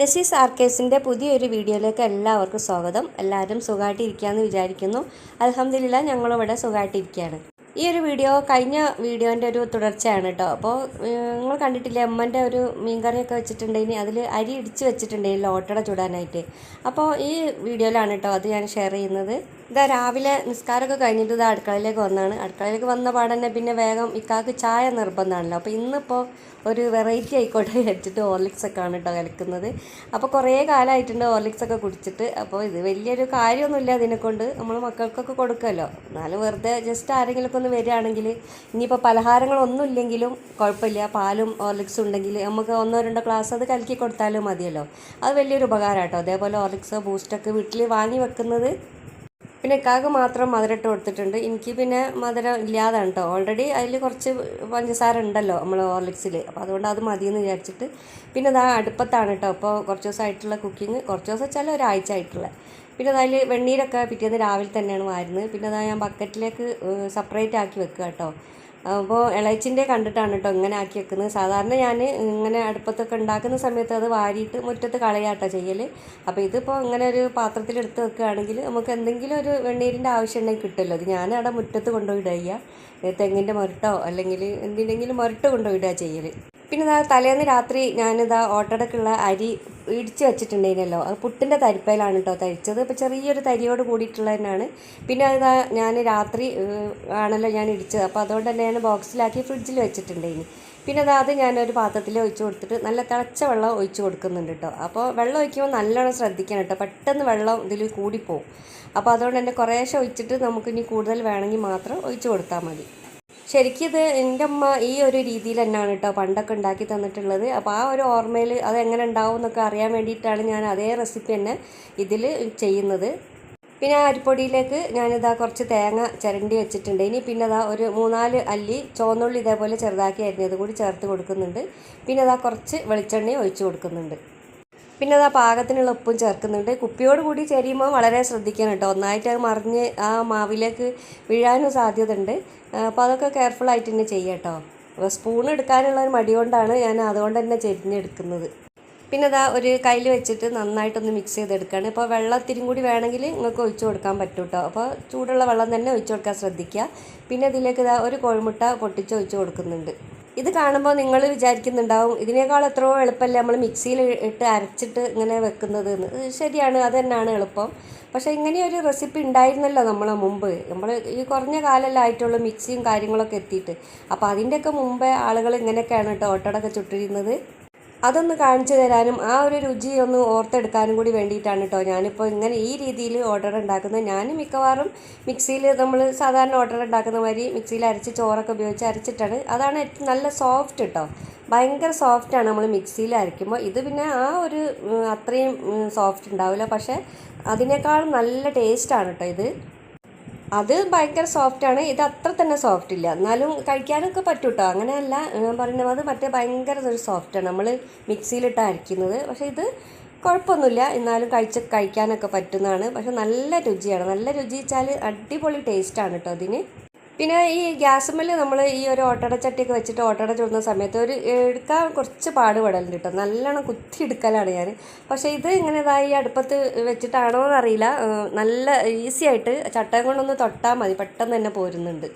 നസീസ് ആർക്കേസിന്റെ പുതിയൊരു വീഡിയോയിലേക്ക് എല്ലാവർക്കും സ്വാഗതം. എല്ലാവരും സുഖമായിട്ടിരിക്കുകയെന്ന് വിചാരിക്കുന്നു. അലഹമില്ല ഞങ്ങളിവിടെ സുഖമായിട്ടിരിക്കുകയാണ് ഈ ഒരു വീഡിയോ കഴിഞ്ഞ വീഡിയോന്റെ ഒരു തുടർച്ചയാണ് കേട്ടോ. അപ്പോൾ നിങ്ങൾ കണ്ടിട്ടില്ലേ അമ്മന്റെ ഒരു മീൻകറിയൊക്കെ വെച്ചിട്ടുണ്ടെങ്കിൽ അതിൽ അരി ഇടിച്ച് വെച്ചിട്ടുണ്ടെങ്കിൽ ഓട്ടട ചുടാനായിട്ട്. അപ്പോൾ ഈ വീഡിയോയിലാണ് കേട്ടോ അത് ഞാൻ ഷെയർ ചെയ്യുന്നത്. ഇതാ രാവിലെ നിസ്കാരമൊക്കെ കഴിഞ്ഞിട്ട് ഇതാ അടുക്കളയിലേക്ക് വന്നാണ്. അടുക്കളയിലേക്ക് വന്ന പാടന്നെ പിന്നെ വേഗം ഇക്കാക്ക് ചായ നിർബന്ധമാണല്ലോ. അപ്പോൾ ഇന്നിപ്പോൾ ഒരു വെറൈറ്റി ആയിക്കോട്ടെ വെച്ചിട്ട് ഹോർലിക്സ് ഒക്കെ ആണ് കേട്ടോ കലക്കുന്നത് അപ്പോൾ കുറേ കാലമായിട്ടുണ്ട് ഹോർലിക്സ് ഒക്കെ കുടിച്ചിട്ട്. അപ്പോൾ ഇത് വലിയൊരു കാര്യമൊന്നുമില്ല അതിനെക്കൊണ്ട്. നമ്മൾ മക്കൾക്കൊക്കെ കൊടുക്കുമല്ലോ എന്നാലും വെറുതെ ജസ്റ്റ് ആരെങ്കിലുമൊക്കെ ഒന്ന് വരികയാണെങ്കിൽ ഇനിയിപ്പോൾ പലഹാരങ്ങളൊന്നും ഇല്ലെങ്കിലും കുഴപ്പമില്ല. പാലും ഹോർലിക്സും ഉണ്ടെങ്കിൽ നമുക്ക് ഒന്നോ രണ്ടോ ക്ലാസ് അത് കലക്കി കൊടുത്താലും മതിയല്ലോ. അത് വലിയൊരു ഉപകാരം കേട്ടോ അതേപോലെ ഹോർലിക്സ് ബൂസ്റ്റൊക്കെ വീട്ടിൽ വാങ്ങി വെക്കുന്നത് പിന്നെ ഇക്കാക്ക് മാത്രം മധുരം ഇട്ട് കൊടുത്തിട്ടുണ്ട്. എനിക്ക് പിന്നെ മധുരം ഇല്ലാതാണ് കേട്ടോ ഓൾറെഡി അതിൽ കുറച്ച് പഞ്ചസാര ഉണ്ടല്ലോ നമ്മൾ ഹോർലിക്സിൽ അപ്പോൾ അതുകൊണ്ട് അത് മതിയെന്ന് വിചാരിച്ചിട്ട് പിന്നെ അതാ അടുപ്പത്താണ് കേട്ടോ അപ്പോൾ കുറച്ച് ദിവസമായിട്ടുള്ള കുക്കിംഗ് കുറച്ച് ദിവസം വെച്ചാൽ ഒരാഴ്ച ആയിട്ടുള്ള. പിന്നെ അതിൽ വെണ്ണീരൊക്കെ പിറ്റേന്ന് രാവിലെ തന്നെയാണ് വാരുന്നത്. പിന്നെ അതാ ഞാൻ ബക്കറ്റിലേക്ക് സെപ്പറേറ്റ് ആക്കി വെക്കുക കേട്ടോ അപ്പോൾ ഇളച്ചിന്റെ കണ്ടിട്ടാണ് കേട്ടോ ഇങ്ങനെ ആക്കി വെക്കുന്നത്. സാധാരണ ഞാൻ ഇങ്ങനെ അടുപ്പത്തൊക്കെ ഉണ്ടാക്കുന്ന സമയത്ത് അത് വാരിയിട്ട് മുറ്റത്ത് കളയാട്ടോ ചെയ്യൽ അപ്പോൾ ഇതിപ്പോൾ ഇങ്ങനെ ഒരു പാത്രത്തിൽ എടുത്ത് വെക്കുകയാണെങ്കിൽ നമുക്ക് എന്തെങ്കിലും ഒരു വെണ്ണീരിന്റെ ആവശ്യം ഉണ്ടെങ്കിൽ കിട്ടുമല്ലോ. അത് ഞാൻ അവിടെ മുറ്റത്ത് കൊണ്ടുപോയി ഇടുക തെങ്ങിന്റെ മുരട്ടോ അല്ലെങ്കിൽ എന്തിനെങ്കിലും മുരട്ട് കൊണ്ടുപോയിടുക ചെയ്യൽ പിന്നെ ഇതാ തലേന്ന് രാത്രി ഞാനിതാ ഓട്ടടക്കുള്ള അരി ഇടിച്ച് വെച്ചിട്ടുണ്ടായിരുന്നല്ലോ. അത് പുട്ടിന്റെ തരിപ്പയിലാണ് കേട്ടോ തരിച്ചത്. ഇപ്പോൾ ചെറിയൊരു തരിയോട് കൂടിയിട്ടുള്ള തന്നെയാണ് പിന്നെ അത് ഞാൻ രാത്രി ആണല്ലോ ഞാൻ ഇടിച്ചത്. അപ്പോൾ അതുകൊണ്ട് തന്നെ ഞാൻ ബോക്സിലാക്കി ഫ്രിഡ്ജിൽ വെച്ചിട്ടുണ്ടായിരുന്നു പിന്നെ അതാത് ഞാനൊരു പാത്രത്തിൽ ഒഴിച്ച് കൊടുത്തിട്ട് നല്ല തിളച്ച വെള്ളം ഒഴിച്ച് കൊടുക്കുന്നുണ്ട് കേട്ടോ അപ്പോൾ വെള്ളം ഒഴിക്കുമ്പോൾ നല്ലോണം ശ്രദ്ധിക്കണം കേട്ടോ പെട്ടെന്ന് വെള്ളം ഇതിൽ കൂടിപ്പോവും. അപ്പോൾ അതുകൊണ്ട് തന്നെ കുറേശ്ശെ ഒഴിച്ചിട്ട് നമുക്കിനി കൂടുതൽ വേണമെങ്കിൽ മാത്രം ഒഴിച്ച് കൊടുത്താൽ മതി. ശരിക്കും ഇത് എന്റെ അമ്മ ഈ ഒരു രീതിയിൽ തന്നെയാണ് കേട്ടോ പണ്ടൊക്കെ ഉണ്ടാക്കി തന്നിട്ടുള്ളത്. അപ്പോൾ ആ ഒരു ഓർമ്മയിൽ അത് എങ്ങനെ ഉണ്ടാവും എന്നൊക്കെ അറിയാൻ വേണ്ടിയിട്ടാണ് ഞാൻ അതേ റെസിപ്പി തന്നെ ഇതിൽ ചെയ്യുന്നത്. പിന്നെ ആ അരിപ്പൊടിയിലേക്ക് ഞാനിതാ കുറച്ച് തേങ്ങ ചിരണ്ടി വെച്ചിട്ടുണ്ട്. ഇനി പിന്നെ അതാ ഒരു മൂന്നാൽ അല്ലി ചുവന്നുള്ളി ഇതേപോലെ ചെറുതാക്കി അരിഞ്ഞത് കൂടി ചേർത്ത് കൊടുക്കുന്നുണ്ട്. പിന്നെ അതാ കുറച്ച് വെളിച്ചെണ്ണയും ഒഴിച്ച് കൊടുക്കുന്നുണ്ട്. പിന്നെ അത് ആ പാകത്തിനുള്ള ഉപ്പും ചേർക്കുന്നുണ്ട്. കുപ്പിയോട് കൂടി ചെരിയുമ്പോൾ വളരെ ശ്രദ്ധിക്കണം കേട്ടോ ഒന്നായിട്ട് അത് മറിഞ്ഞ് ആ മാവിലേക്ക് വീഴാനും സാധ്യത ഉണ്ട് അപ്പോൾ അതൊക്കെ കെയർഫുൾ ആയിട്ട് തന്നെ ചെയ്യാം കേട്ടോ സ്പൂൺ എടുക്കാനുള്ള ഒരു മടി കൊണ്ടാണ് ഞാൻ അതുകൊണ്ട് തന്നെ ചെരിഞ്ഞെടുക്കുന്നത്. പിന്നെ അതാ ഒരു കയ്യിൽ വെച്ചിട്ട് നന്നായിട്ടൊന്ന് മിക്സ് ചെയ്തെടുക്കുകയാണ് ഇപ്പോൾ വെള്ളത്തിരും കൂടി വേണമെങ്കിൽ നിങ്ങൾക്ക് ഒഴിച്ചു കൊടുക്കാൻ പറ്റും കേട്ടോ അപ്പോൾ ചൂടുള്ള വെള്ളം തന്നെ ഒഴിച്ചു കൊടുക്കാൻ ശ്രദ്ധിക്കുക പിന്നെ ഇതിലേക്ക് ഇതാ ഒരു കോഴിമുട്ട പൊട്ടിച്ച് ഒഴിച്ചു കൊടുക്കുന്നുണ്ട്. ഇത് കാണുമ്പോൾ നിങ്ങൾ വിചാരിക്കുന്നുണ്ടാവും ഇതിനേക്കാൾ എത്രയോ എളുപ്പമല്ലേ നമ്മൾ മിക്സിയിൽ ഇട്ട് അരച്ചിട്ട് ഇങ്ങനെ വെക്കുന്നത് എന്ന് ശരിയാണ് അത് തന്നെയാണ് എളുപ്പം. പക്ഷേ ഇങ്ങനെയൊരു റെസിപ്പി ഉണ്ടായിരുന്നല്ലോ നമ്മളെ മുമ്പ്. നമ്മൾ ഈ കുറഞ്ഞ കാലമല്ലേ ആയിട്ടുള്ള മിക്സിയും കാര്യങ്ങളൊക്കെ എത്തിയിട്ട്. അപ്പോൾ അതിന്റെയൊക്കെ മുമ്പേ ആളുകൾ ഇങ്ങനെയൊക്കെയാണ് കേട്ടോ ഓട്ടടൊക്കെ ചുട്ടിരുന്നത്. അതൊന്ന് കാണിച്ചു തരാനും ആ ഒരു രുചി ഒന്ന് ഓർത്തെടുക്കാനും കൂടി വേണ്ടിയിട്ടാണ് കേട്ടോ ഞാനിപ്പോൾ ഇങ്ങനെ ഈ രീതിയിൽ ഓർഡർ ഉണ്ടാക്കുന്നത്. ഞാൻ മിക്കവാറും മിക്സിയിൽ നമ്മൾ സാധാരണ ഓർഡർ ഉണ്ടാക്കുന്ന മാതിരി മിക്സിയിൽ അരച്ച് ചോറൊക്കെ ഉപയോഗിച്ച് അരച്ചിട്ടാണ്. അതാണ് ഏറ്റവും നല്ല സോഫ്റ്റ് കേട്ടോ ഭയങ്കര സോഫ്റ്റാണ് നമ്മൾ മിക്സിയിൽ അരയ്ക്കുമ്പോൾ ഇത് പിന്നെ ആ ഒരു അത്രയും സോഫ്റ്റ് ഉണ്ടാവില്ല പക്ഷേ അതിനേക്കാളും നല്ല ടേസ്റ്റാണ് കേട്ടോ ഇത്. അത് ഭയങ്കര സോഫ്റ്റാണ് ഇത് അത്ര തന്നെ സോഫ്റ്റ് ഇല്ല. എന്നാലും കഴിക്കാനൊക്കെ പറ്റും കേട്ടോ അങ്ങനെയല്ല ഞാൻ പറയുന്നത് അത് മറ്റേ ഭയങ്കര ഒരു സോഫ്റ്റാണ് നമ്മൾ മിക്സിയിലിട്ട് അരയ്ക്കുന്നത് പക്ഷേ ഇത് കുഴപ്പമൊന്നുമില്ല. എന്നാലും കഴിച്ച് കഴിക്കാനൊക്കെ പറ്റുന്നതാണ്. പക്ഷെ നല്ല രുചിയാണ്. നല്ല രുചി വെച്ചാൽ അടിപൊളി ടേസ്റ്റാണ് കേട്ടോ അതിന് പിന്നെ ഈ ഗ്യാസുമ്മൽ നമ്മൾ ഈ ഒരു ഓട്ടട ചട്ടിയൊക്കെ വെച്ചിട്ട് ഓട്ടട ചുടുന്ന സമയത്ത് ഒരു എടുക്കാൻ കുറച്ച് പാടുപെടലുണ്ട് കേട്ടോ. നല്ലോണം കുത്തി എടുക്കലാണ് ഞാൻ പക്ഷേ ഇത് ഇങ്ങനെ ഇതായി അടുപ്പത്ത് വെച്ചിട്ടാണോ എന്നറിയില്ല. നല്ല ഈസി ആയിട്ട് ചട്ടയും കൊണ്ടൊന്ന് തൊട്ടാൽ മതി. പെട്ടെന്ന് തന്നെ പോരുന്നുണ്ട്.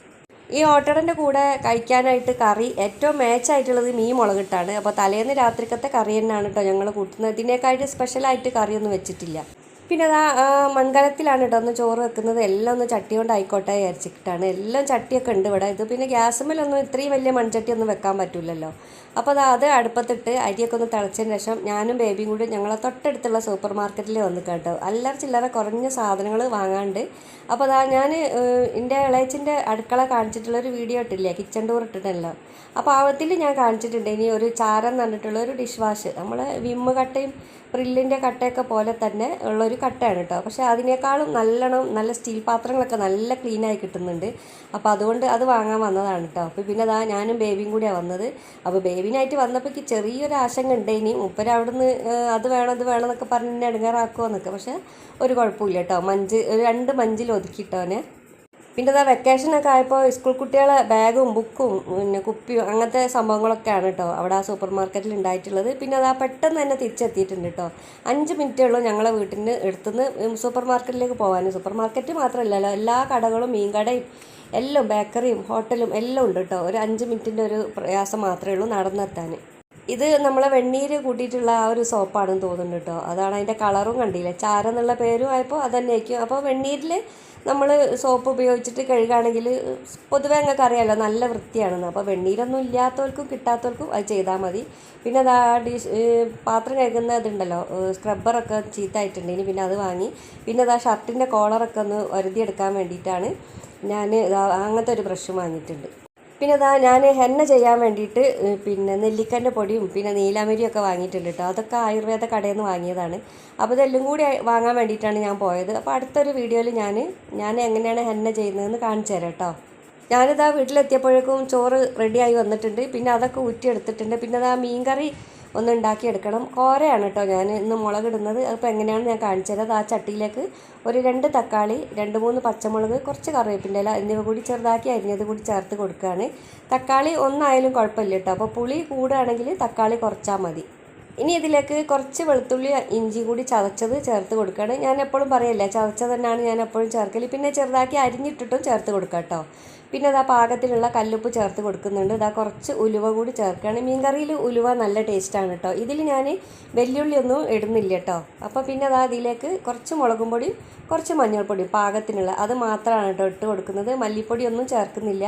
ഈ ഓട്ടടന്റെ കൂടെ കഴിക്കാനായിട്ട് കറി ഏറ്റവും മാച്ചായിട്ടുള്ളത് മീൻ മുളകിട്ടാണ്. അപ്പോൾ തലേന്ന് രാത്രിക്കത്തെ കറി തന്നെയാണ് കേട്ടോ ഞങ്ങൾ കൂട്ടുന്നത്. ഇതിനേക്കായിട്ട് സ്പെഷ്യലായിട്ട് കറിയൊന്നും വെച്ചിട്ടില്ല. പിന്നെ അതാ മൺകലത്തിലാണ് കേട്ടോ ഒന്ന് ചോറ് വെക്കുന്നത്. എല്ലാം ഒന്ന് ചട്ടി കൊണ്ട് ആയിക്കോട്ടെ വിചാരിച്ചിട്ടാണ്. എല്ലാം ചട്ടിയൊക്കെ ഉണ്ട് ഇവിടെ. ഇത് പിന്നെ ഗ്യാസുമ്മലൊന്നും ഇത്രയും വലിയ മൺചട്ടി ഒന്നും വെക്കാൻ പറ്റില്ലല്ലോ അപ്പോൾ അത് അത് അടുപ്പത്തിട്ട് അരിയൊക്കെ ഒന്ന് തിളച്ചതിന് ശേഷം ഞാനും ബേബിയും കൂടി ഞങ്ങളെ തൊട്ടടുത്തുള്ള സൂപ്പർ മാർക്കറ്റിൽ വന്ന് കേട്ടോ അല്ലറ ചില്ലറ കുറഞ്ഞ സാധനങ്ങൾ വാങ്ങാണ്ട്. അപ്പോൾ അതാ ഞാൻ എന്റെ ഇളയച്ചിന്റെ അടുക്കള കാണിച്ചിട്ടുള്ളൊരു വീഡിയോ ഇട്ടില്ലേ? കിച്ചൺ ടൂർ ഇട്ടിട്ടല്ലോ. അപ്പോൾ ആവത്തിൽ ഞാൻ കാണിച്ചിട്ടുണ്ട്. ഇനി ഒരു ചാരം എന്ന് പറഞ്ഞിട്ടുള്ള ഒരു ഡിഷ് വാഷ്. നമ്മൾ വിമ്മ് കട്ടയും പ്രില്ലിന്റെ കട്ടയൊക്കെ പോലെ തന്നെ ഉള്ളൊരു കട്ടയാണ് കേട്ടോ. പക്ഷേ അതിനേക്കാളും നല്ലോണം നല്ല സ്റ്റീൽ പാത്രങ്ങളൊക്കെ നല്ല ക്ലീനായി കിട്ടുന്നുണ്ട്. അപ്പോൾ അതുകൊണ്ട് അത് വാങ്ങാൻ വന്നതാണ് കേട്ടോ. അപ്പോൾ പിന്നെ അതാ ഞാനും ബേബിയും കൂടിയാണ് വന്നത്. അപ്പോൾ ബേബിനായിട്ട് വന്നപ്പോൾ ചെറിയൊരു ആശങ്ക ഉണ്ട്. ഇനി മുപ്പര് അവിടുന്ന് അത് വേണം ഇത് വേണം എന്നൊക്കെ പറഞ്ഞ് എന്നെ എടുങ്ങാറാക്കുമോ എന്നൊക്കെ. പക്ഷേ ഒരു കുഴപ്പമില്ല കേട്ടോ. മഞ്ച് രണ്ട് മഞ്ചിൽ ഒതുക്കിയിട്ടോനെ പിന്നെ ഇതാ വെക്കേഷനൊക്കെ ആയപ്പോൾ സ്കൂൾ കുട്ടികളെ ബാഗും ബുക്കും പിന്നെ കുപ്പിയും അങ്ങനത്തെ സംഭവങ്ങളൊക്കെയാണ് കേട്ടോ അവിടെ ആ സൂപ്പർ മാർക്കറ്റിൽ ഉണ്ടായിട്ടുള്ളത് പിന്നെ അതാ പെട്ടെന്ന് തന്നെ തിരിച്ചെത്തിയിട്ടുണ്ട് കേട്ടോ അഞ്ച് മിനിറ്റേ ഉള്ളൂ ഞങ്ങളെ വീട്ടിന് എടുത്തുനിന്ന് സൂപ്പർ മാർക്കറ്റിലേക്ക് പോകാൻ സൂപ്പർ മാർക്കറ്റ് മാത്രമല്ലല്ലോ എല്ലാ കടകളും മീൻ കടയും എല്ലാം ബേക്കറിയും ഹോട്ടലും എല്ലാം ഉണ്ട് കേട്ടോ ഒരു അഞ്ച് മിനിറ്റിന്റെ ഒരു പ്രയാസം മാത്രമേ ഉള്ളൂ നടന്നെത്താൻ ഇത് നമ്മളെ വെണ്ണീര് കൂട്ടിയിട്ടുള്ള ആ ഒരു സോപ്പാണെന്ന് തോന്നുന്നു കേട്ടോ അതാണ് അതിന്റെ കളറും കണ്ടില്ല? ചാര എന്നുള്ള പേരും ആയപ്പോൾ അത് തന്നെ ആയിരിക്കും അപ്പോൾ വെണ്ണീരിൽ നമ്മൾ സോപ്പ് ഉപയോഗിച്ചിട്ട് കഴുകുകയാണെങ്കിൽ പൊതുവേ അങ്ങൾക്ക് അറിയാമല്ലോ നല്ല വൃത്തിയാണെന്ന്. അപ്പോൾ വെണ്ണീരൊന്നും ഇല്ലാത്തവർക്കും കിട്ടാത്തവർക്കും അത് ചെയ്താൽ മതി. പിന്നെ അത് ആ ഡിഷ് പാത്രം കഴുകുന്ന ഇതുണ്ടല്ലോ സ്ക്രബ്ബറൊക്കെ ഇനി പിന്നെ അത് വാങ്ങി. പിന്നെ അത് ആ ഷർട്ടിന്റെ കോളറൊക്കെ ഒന്ന് ഒരുതിയെടുക്കാൻ വേണ്ടിയിട്ടാണ് ഞാൻ അങ്ങനത്തെ ഒരു ബ്രഷ് വാങ്ങിയിട്ടുണ്ട്. പിന്നെ അതാ ഞാൻ ഹെന്ന ചെയ്യാൻ വേണ്ടിയിട്ട് പിന്നെ നെല്ലിക്കന്റെ പൊടിയും പിന്നെ നീലാമരിയും ഒക്കെ വാങ്ങിയിട്ടുണ്ട് കേട്ടോ അതൊക്കെ ആയുർവേദ കടയിൽ നിന്ന് വാങ്ങിയതാണ്. അപ്പോൾ ഇതെല്ലാം കൂടി വാങ്ങാൻ വേണ്ടിയിട്ടാണ് ഞാൻ പോയത്. അപ്പോൾ അടുത്തൊരു വീഡിയോയിൽ ഞാൻ ഞാൻ എങ്ങനെയാണ് ഹെന്ന ചെയ്യുന്നതെന്ന് കാണിച്ചു തരാം കേട്ടോ ഞാനിതാ വീട്ടിലെത്തിയപ്പോഴേക്കും ചോറ് റെഡിയായി വന്നിട്ടുണ്ട്. പിന്നെ അതൊക്കെ ഊറ്റിയെടുത്തിട്ടുണ്ട്. പിന്നെ അതാ മീൻകറി ഒന്ന് ഉണ്ടാക്കിയെടുക്കണം. കോരയാണ് കേട്ടോ ഞാൻ ഇന്ന് മുളകിടുന്നത് അപ്പോൾ എങ്ങനെയാണ് ഞാൻ കാണിച്ചത് ആ ചട്ടിയിലേക്ക് ഒരു രണ്ട് തക്കാളി രണ്ട് മൂന്ന് പച്ചമുളക് കുറച്ച് കറിവേപ്പിന്റെ ഇല എന്നിവ കൂടി ചെറുതാക്കി അരിഞ്ഞത് കൂടി ചേർത്ത് കൊടുക്കുകയാണ്. തക്കാളി ഒന്നായാലും കുഴപ്പമില്ല കേട്ടോ അപ്പോൾ പുളി കൂടുകയാണെങ്കിൽ തക്കാളി കുറച്ചാൽ മതി. ഇനി ഇതിലേക്ക് കുറച്ച് വെളുത്തുള്ളി ഇഞ്ചി കൂടി ചതച്ചത് ചേർത്ത് കൊടുക്കുകയാണ്. ഞാൻ എപ്പോഴും പറയല്ലേ ചതച്ചത് തന്നെയാണ് ഞാൻ എപ്പോഴും ചേർക്കൽ പിന്നെ ചെറുതാക്കി അരിഞ്ഞിട്ടിട്ടും ചേർത്ത് കൊടുക്കാം കേട്ടോ പിന്നെ ഇതാ പാകത്തിലുള്ള കല്ലുപ്പ് ചേർത്ത് കൊടുക്കുന്നുണ്ട്. ഇതാ കുറച്ച് ഉലുവ കൂടി ചേർക്കുകയാണ്. മീൻകറിയിൽ ഉലുവ നല്ല ടേസ്റ്റാണ് കേട്ടോ. ഇതിൽ ഞാൻ വെല്ലുള്ളി ഒന്നും ഇടുന്നില്ല കേട്ടോ. അപ്പോൾ പിന്നെ അതാ അതിലേക്ക് കുറച്ച് മുളകും പൊടിയും കുറച്ച് മഞ്ഞൾപ്പൊടി പാകത്തിനുള്ള. അത് മാത്രമാണ് കേട്ടോ ഇട്ട് കൊടുക്കുന്നത്. മല്ലിപ്പൊടി ഒന്നും ചേർക്കുന്നില്ല.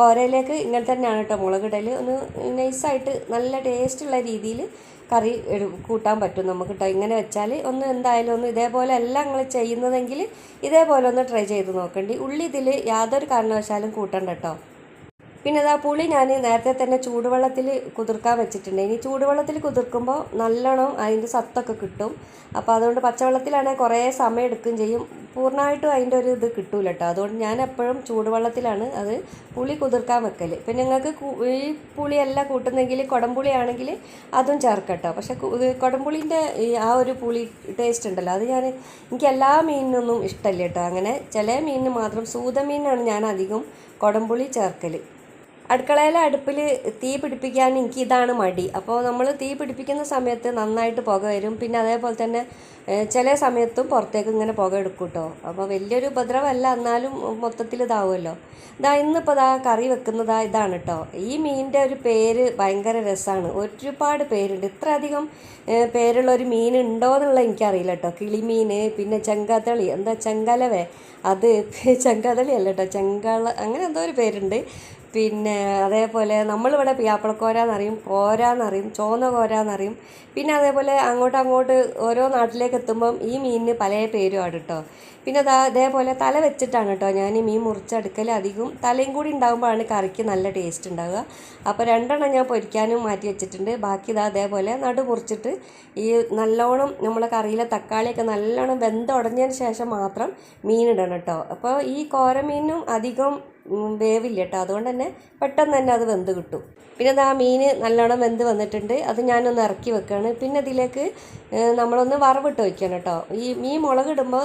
കോരയിലേക്ക് ഇങ്ങനെ തന്നെയാണ് കേട്ടോ മുളക് ഇടൽ ഒന്ന് നൈസായിട്ട് നല്ല ടേസ്റ്റുള്ള രീതിയിൽ കറി കൂട്ടാൻ പറ്റും നമുക്ക് കേട്ടോ. ഇങ്ങനെ വെച്ചാൽ ഒന്ന് എന്തായാലും ഒന്ന് ഇതേപോലെ അല്ല നിങ്ങൾ ചെയ്യുന്നതെങ്കിൽ ഇതേപോലെ ഒന്ന് ട്രൈ ചെയ്ത് നോക്കണ്ടി. ഉള്ളി ഇതിൽ യാതൊരു കാരണവശാലും കൂട്ടണ്ട കേട്ടോ പിന്നെ ഇതാ പുളി ഞാൻ നേരത്തെ തന്നെ ചൂടുവെള്ളത്തിൽ കുതിർക്കാൻ വെച്ചിട്ടുണ്ട്. ഇനി ചൂടുവെള്ളത്തിൽ കുതിർക്കുമ്പോൾ നല്ലോണം അതിന്റെ സത്തൊക്കെ കിട്ടും. അപ്പോൾ അതുകൊണ്ട് പച്ചവെള്ളത്തിലാണെങ്കിൽ കുറേ സമയം എടുക്കുകയും ചെയ്യും. പൂർണമായിട്ടും അതിന്റെ ഒരു ഇത് കിട്ടൂല കേട്ടോ അതുകൊണ്ട് ഞാൻ എപ്പോഴും ചൂടുവെള്ളത്തിലാണ് അത് പുളി കുതിർക്കാൻ വെക്കൽ പിന്നെ നിങ്ങൾക്ക് ഈ പുളിയല്ല കൂട്ടുന്നെങ്കിൽ കുടംപുളി ആണെങ്കിൽ അതും ചേർക്കട്ടോ. പക്ഷേ കുടംപുളിന്റെ ആ ഒരു പുളി ടേസ്റ്റ് ഉണ്ടല്ലോ അത് ഞാൻ എനിക്ക് എല്ലാ മീനിനൊന്നും ഇഷ്ടമല്ല കേട്ടോ. അങ്ങനെ ചില മീനിന് മാത്രം സൂതമീനാണ് ഞാൻ അധികം കുടംപുളി ചേർക്കൽ അടുക്കളയിലെ അടുപ്പിൽ തീ പിടിപ്പിക്കാൻ എനിക്ക് ഇതാണ് മടി. അപ്പോൾ നമ്മൾ തീ പിടിപ്പിക്കുന്ന സമയത്ത് നന്നായിട്ട് പുക വരും. പിന്നെ അതേപോലെ തന്നെ ചില സമയത്തും പുറത്തേക്ക് ഇങ്ങനെ പുക എടുക്കും കേട്ടോ അപ്പോൾ വലിയൊരു ഉപദ്രവമല്ല എന്നാലും മൊത്തത്തിൽ ഇതാവുമല്ലോ. ഇതാ ഇന്നിപ്പോൾ ഇതാ കറി വെക്കുന്നതാ ഇതാണ് കേട്ടോ ഈ മീനിന്റെ ഒരു പേര് ഭയങ്കര രസമാണ് ഒരുപാട് പേരുണ്ട്. ഇത്ര അധികം ഏഹ്, പേരുള്ള ഒരു മീൻ ഉണ്ടോ എന്നുള്ള എനിക്കറിയില്ല കേട്ടോ കിളിമീൻ പിന്നെ ചെങ്കതളി. എന്താ ചെങ്കാലവേ? അത് ചെങ്കാതളി അല്ല കേട്ടോ ചെങ്കാള അങ്ങനെ എന്തോ ഒരു പേരുണ്ട്. പിന്നെ അതേപോലെ നമ്മളിവിടെ പിയാപ്പളക്കോര എന്നറിയും കോര എന്നറിയും ചോന്ന കോര എന്നറിയും പിന്നെ അതേപോലെ അങ്ങോട്ട് അങ്ങോട്ട് ഓരോ നാട്ടിലേക്ക് എത്തുമ്പം ഈ മീനിന് പല പേരും ആണ് കേട്ടോ പിന്നെ അതാ അതേപോലെ തല വെച്ചിട്ടാണ് കേട്ടോ ഞാൻ ഈ മീൻ മുറിച്ചെടുക്കൽ അധികം തലയും കൂടി ഉണ്ടാകുമ്പോഴാണ് കറിക്ക് നല്ല ടേസ്റ്റ് ഉണ്ടാവുക. അപ്പോൾ രണ്ടെണ്ണം ഞാൻ പൊരിക്കാനും മാറ്റി വെച്ചിട്ടുണ്ട്. ബാക്കി ഇതാ അതേപോലെ നടു മുറിച്ചിട്ട് ഈ നല്ലോണം നമ്മളെ കറിയിലെ തക്കാളിയൊക്കെ നല്ലോണം വെന്തുടഞ്ഞതിന് ശേഷം മാത്രം മീൻ ഇടണം കേട്ടോ. അപ്പോൾ ഈ കോരമീനും അധികം വേവില്ല കേട്ടോ അതുകൊണ്ട് തന്നെ പെട്ടെന്ന് തന്നെ അത് വെന്ത് കിട്ടും. പിന്നെ അത് ആ മീൻ നല്ലോണം വെന്ത് വന്നിട്ടുണ്ട്. അത് ഞാനൊന്ന് ഇറക്കി വെക്കുകയാണ് പിന്നെ ഇതിലേക്ക് നമ്മളൊന്ന് വറവിട്ട് വയ്ക്കണം കേട്ടോ. ഈ മീൻ മുളകിടുമ്പോൾ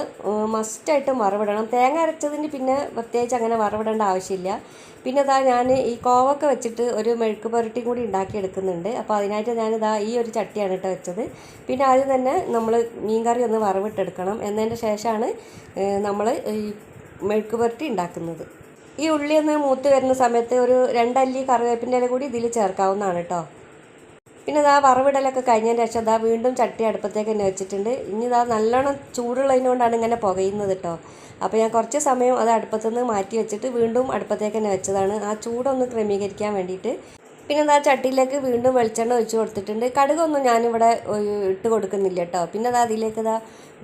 മസ്റ്റായിട്ടും വറവിടണം. തേങ്ങ അരച്ചതിന് പിന്നെ പ്രത്യേകിച്ച് അങ്ങനെ വറവിടേണ്ട ആവശ്യമില്ല. പിന്നെ ഇതാ ഞാൻ ഈ കോവക്ക വെച്ചിട്ട് ഒരു മെഴുക്ക് പുരട്ടി കൂടി ഉണ്ടാക്കി എടുക്കുന്നുണ്ട്. അപ്പോൾ അതിനായിട്ട് ഞാനിതാ ഈ ഒരു ചട്ടിയാണ് കേട്ടോ വെച്ചത്. പിന്നെ ആദ്യം തന്നെ നമ്മൾ മീൻ കറി ഒന്ന് വറവിട്ടെടുക്കണം. എന്നതിന്റെ ശേഷമാണ് നമ്മൾ ഈ മെഴുക്ക് പുരട്ടി ഉണ്ടാക്കുന്നത്. ഈ ഉള്ളി ഒന്ന് മൂത്ത് വരുന്ന സമയത്ത് ഒരു രണ്ടല്ലി കറിവേപ്പിന്റെ ഇല കൂടി ഇതിൽ ചേർക്കാവുന്നതാണ് കേട്ടോ. പിന്നെ ഇതാ വറവിടലൊക്കെ കഴിഞ്ഞതിന് ശേഷം ഇതാ വീണ്ടും ചട്ടി അടുപ്പത്തേക്ക് തന്നെ വെച്ചിട്ടുണ്ട്. ഇനി ഇതാ നല്ലോണം ചൂടുള്ളതിനോണ്ടാണ് ഇങ്ങനെ പുകയുന്നത് കേട്ടോ. അപ്പോൾ ഞാൻ കുറച്ച് സമയം അത് അടുപ്പത്തു നിന്ന് മാറ്റി വെച്ചിട്ട് വീണ്ടും അടുപ്പത്തേക്ക് തന്നെ വെച്ചതാണ്. ആ ചൂടൊന്ന് ക്രമീകരിക്കാൻ വേണ്ടിയിട്ട് പിന്നെ എന്താ ചട്ടിയിലേക്ക് വീണ്ടും വെളിച്ചെണ്ണ ഒഴിച്ച് കൊടുത്തിട്ടുണ്ട്. കടുകൊന്നും ഞാനിവിടെ ഇട്ട് കൊടുക്കുന്നില്ല കേട്ടോ. പിന്നെ അതാ അതിലേക്ക് ഇതാ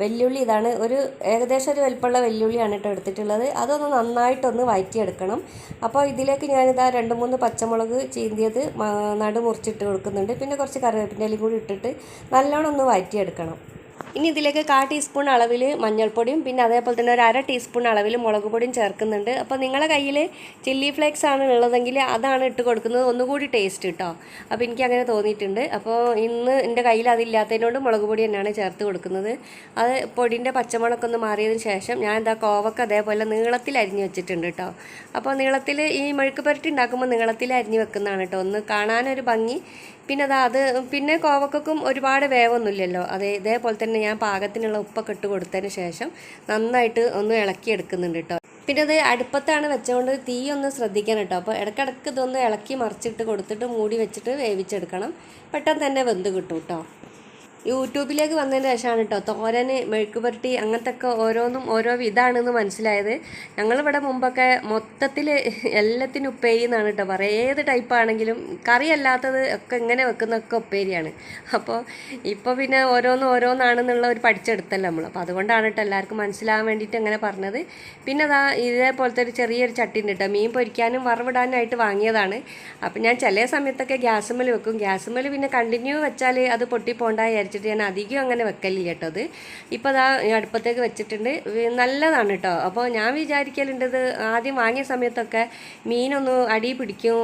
വെല്ലുള്ളി ഇതാണ് ഒരു ഏകദേശം ഒരു വലിപ്പമുള്ള വെല്ലുള്ളിയാണ് കേട്ടോ എടുത്തിട്ടുള്ളത്. അതൊന്ന് നന്നായിട്ടൊന്ന് വഴറ്റിയെടുക്കണം അപ്പോൾ ഇതിലേക്ക് ഞാനിതാ രണ്ട് മൂന്ന് പച്ചമുളക് ചീന്തിയത് നടു മുറിച്ചിട്ട് കൊടുക്കുന്നുണ്ട്. പിന്നെ കുറച്ച് കറിവേപ്പിന്റെ കൂടി ഇട്ടിട്ട് നല്ലോണം ഒന്ന് വഴറ്റിയെടുക്കണം ഇനി ഇതിലേക്ക് കാ ടീസ്പൂൺ അളവിൽ മഞ്ഞൾപ്പൊടിയും പിന്നെ അതേപോലെ തന്നെ ഒരു അര ടീസ്പൂൺ അളവിൽ മുളക് പൊടിയും ചേർക്കുന്നുണ്ട്. അപ്പോൾ നിങ്ങളുടെ കയ്യിൽ ചില്ലി ഫ്ലേക്സ് ആണ് ഉള്ളതെങ്കിൽ അതാണ് ഇട്ട് കൊടുക്കുന്നത്. ഒന്നുകൂടി ടേസ്റ്റ് കേട്ടോ അപ്പോൾ എനിക്ക് അങ്ങനെ തോന്നിയിട്ടുണ്ട്. അപ്പോൾ ഇന്ന് എന്റെ കയ്യിൽ അതില്ലാത്തതിനോട് മുളക് പൊടി തന്നെയാണ് ചേർത്ത് കൊടുക്കുന്നത്. അത് പൊടിന്റെ പച്ചമുളകൊക്കെ ഒന്ന് മാറിയതിന് ശേഷം ഞാൻ എന്താ കോവക്ക അതേപോലെ നീളത്തിൽ അരിഞ്ഞ് വെച്ചിട്ടുണ്ട് കേട്ടോ അപ്പോൾ നീളത്തിൽ ഈ മെഴുക്ക് പുരട്ടി ഉണ്ടാക്കുമ്പോൾ നീളത്തിൽ അരിഞ്ഞ് വെക്കുന്നതാണ് കേട്ടോ ഒന്ന് കാണാനൊരു ഭംഗി. പിന്നെ അതാ അത് പിന്നെ കോവക്കും ഒരുപാട് വേവൊന്നുമില്ലല്ലോ. അതേ ഇതേപോലെ തന്നെ ഞാൻ പാകത്തിനുള്ള ഉപ്പൊക്കെ ഇട്ട് കൊടുത്തതിന് ശേഷം നന്നായിട്ട് ഒന്ന് ഇളക്കി എടുക്കുന്നുണ്ട് കേട്ടോ പിന്നെ അത് അടുപ്പത്താണ് വെച്ചുകൊണ്ട് തീ ഒന്ന് ശ്രദ്ധിക്കണം കേട്ടോ അപ്പോൾ ഇടയ്ക്കിടയ്ക്ക് ഇതൊന്ന് ഇളക്കി മറിച്ചിട്ട് കൊടുത്തിട്ട് മൂടി വെച്ചിട്ട് വേവിച്ചെടുക്കണം. പെട്ടെന്ന് തന്നെ വെന്ത് കിട്ടും കേട്ടോ യൂട്യൂബിലേക്ക് വന്നതിന് ശേഷമാണ് കേട്ടോ തോരന് മെഴുക്ക് പുരട്ടി അങ്ങനത്തെ ഒക്കെ ഓരോന്നും ഓരോ ഇതാണെന്ന് മനസ്സിലായത്. ഞങ്ങളിവിടെ മുമ്പൊക്കെ മൊത്തത്തിൽ എല്ലാത്തിനും ഉപ്പേരി എന്നാണ് കേട്ടോ പറയുക. ഏത് ടൈപ്പ് ആണെങ്കിലും കറി അല്ലാത്തത് ഒക്കെ ഇങ്ങനെ വെക്കുന്നതൊക്കെ ഉപ്പേരിയാണ്. അപ്പോൾ ഇപ്പോൾ പിന്നെ ഓരോന്നും ഓരോന്നാണെന്നുള്ള ഒരു പഠിച്ചെടുത്തല്ലോ നമ്മൾ അപ്പോൾ അതുകൊണ്ടാണ് കേട്ടോ എല്ലാവർക്കും മനസ്സിലാകാൻ വേണ്ടിയിട്ട് അങ്ങനെ പറഞ്ഞത്. പിന്നെ അതാ ഇതേപോലത്തെ ഒരു ചെറിയൊരു ചട്ടി ഉണ്ട് കേട്ടോ. മീൻ പൊരിക്കാനും വറവിടാനായിട്ട് വാങ്ങിയതാണ്. അപ്പോൾ ഞാൻ ചില സമയത്തൊക്കെ ഗ്യാസുമ്മൽ വെക്കും. ഗ്യാസുമ്മൽ പിന്നെ കണ്ടിന്യൂ വെച്ചാൽ അത് പൊട്ടിപ്പോണ്ട വിചാരിച്ചിട്ട് ഞാൻ അധികം അങ്ങനെ വെക്കലില്ല കേട്ടോ അത്. ഇപ്പോൾ അതാ അടുപ്പത്തേക്ക് വെച്ചിട്ടുണ്ട്. നല്ലതാണ് കേട്ടോ. അപ്പോൾ ഞാൻ വിചാരിക്കലുണ്ട് ഇത് ആദ്യം വാങ്ങിയ സമയത്തൊക്കെ മീനൊന്ന് അടി പിടിക്കും.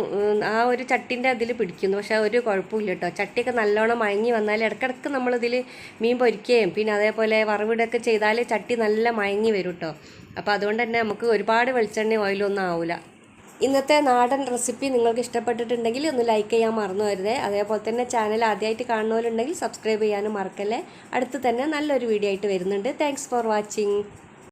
ആ ഒരു ചട്ടിന്റെ അതിൽ പിടിക്കുന്നു പക്ഷേ ഒരു കുഴപ്പമില്ല കേട്ടോ. ചട്ടിയൊക്കെ നല്ലോണം മയങ്ങി വന്നാൽ ഇടയ്ക്കിടയ്ക്ക് നമ്മളിതിൽ മീൻ പൊരിക്കുകയും പിന്നെ അതേപോലെ വറവിടൊക്കെ ചെയ്താൽ ചട്ടി നല്ല മയങ്ങി വരും കേട്ടോ. അപ്പോൾ അതുകൊണ്ട് തന്നെ നമുക്ക് ഒരുപാട് വെളിച്ചെണ്ണ ഓയിലൊന്നും ആവില്ല ഇന്നത്തെ നാടൻ റെസിപ്പി നിങ്ങൾക്ക് ഇഷ്ടപ്പെട്ടിട്ടുണ്ടെങ്കിൽ ഒന്ന് ലൈക്ക് ചെയ്യാൻ മറന്നു വരുതേ അതേപോലെ തന്നെ ചാനൽ ആദ്യമായിട്ട് കാണുന്നവരുണ്ടെങ്കിൽ സബ്സ്ക്രൈബ് ചെയ്യാനും മറക്കല്ലേ. അടുത്ത് തന്നെ നല്ലൊരു വീഡിയോ ആയിട്ട് വരുന്നുണ്ട്. Thanks for watching